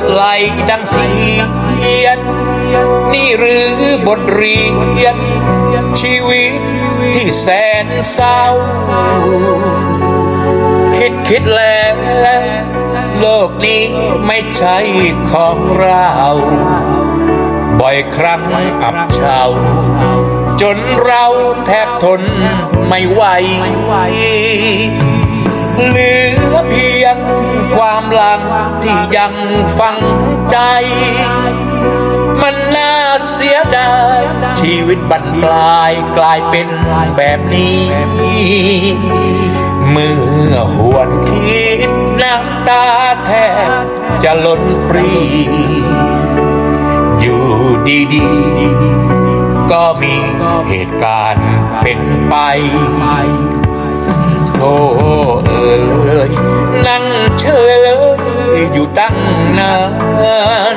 ดไหลดังเทียน นี่หรือบทเรียน ชีวิตที่แสนเศร้า คิดคิดแล้วโลกนี้ไม่ใช่ของเรา บ่อยครั้งอับเฉาจนเราแทบทนไม่ไหว เหลือเพียงความหลังที่ยังฝังใจ มันน่าเสียดายชีวิตบัดปลายกลายเป็นแบบนี้ เมื่อหวนคิดน้ำตาแทบจะล้นปรี อยู่ดีๆ ก็มีเหตุการณ์เป็นไปโธ่ นั่งเฉยอยู่ตั้งนาน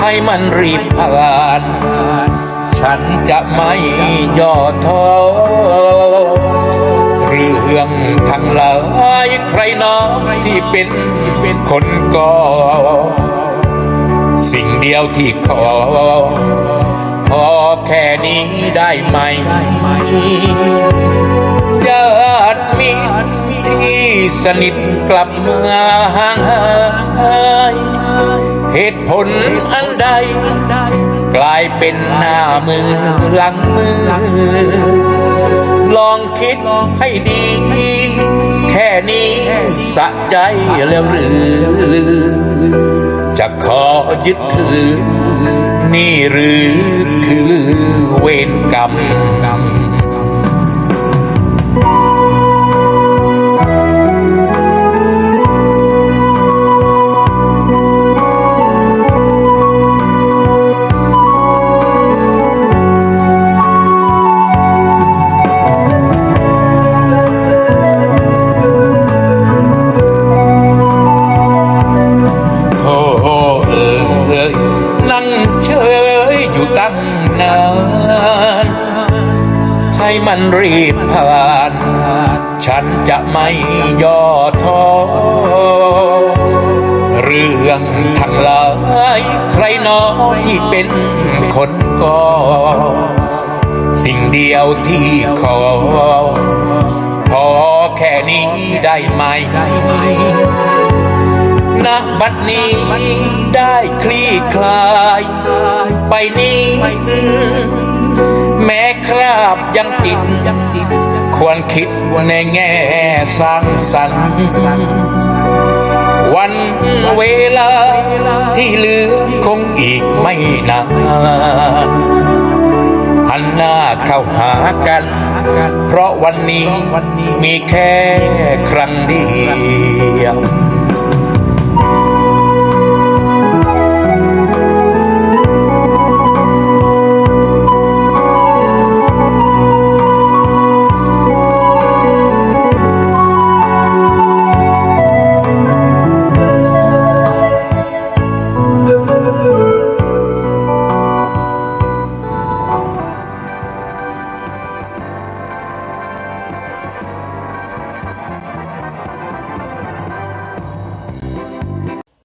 ให้มันรีบผ่าน ฉันจะไม่ย่อท้อเรื่องทั้งหลายใครน้องที่เป็นเป็นคนก่อ สิ่งเดียวที่ขอ พอแค่นี้ได้ไหม สนิทกลับมาห่างหายเหตุผลอันใด กลายเป็นหน้ามือหลังมือ ลองคิดให้ดี แค่นี้สะใจแล้วหรือ จะขอยึดถือ นี่หรือคือเวรกรรม ตั้งนาน ให้มันรีบผ่าน ฉันจะไม่ย่อท้อ เรื่องทั้งหลายใครหนอที่เป็นคนก่อ สิ่งเดียวที่ขอ พอแค่นี้ได้ไหม ณบัดนี้ได้คลี่คลายไปนี้ แม้คราบยังติด ควรคิดในแง่สร้างสรรค์วันเวลาที่เหลือคงอีกไม่นานหันหน้าเข้าหากัน เพราะวันนี้มีแค่ครั้งเดียว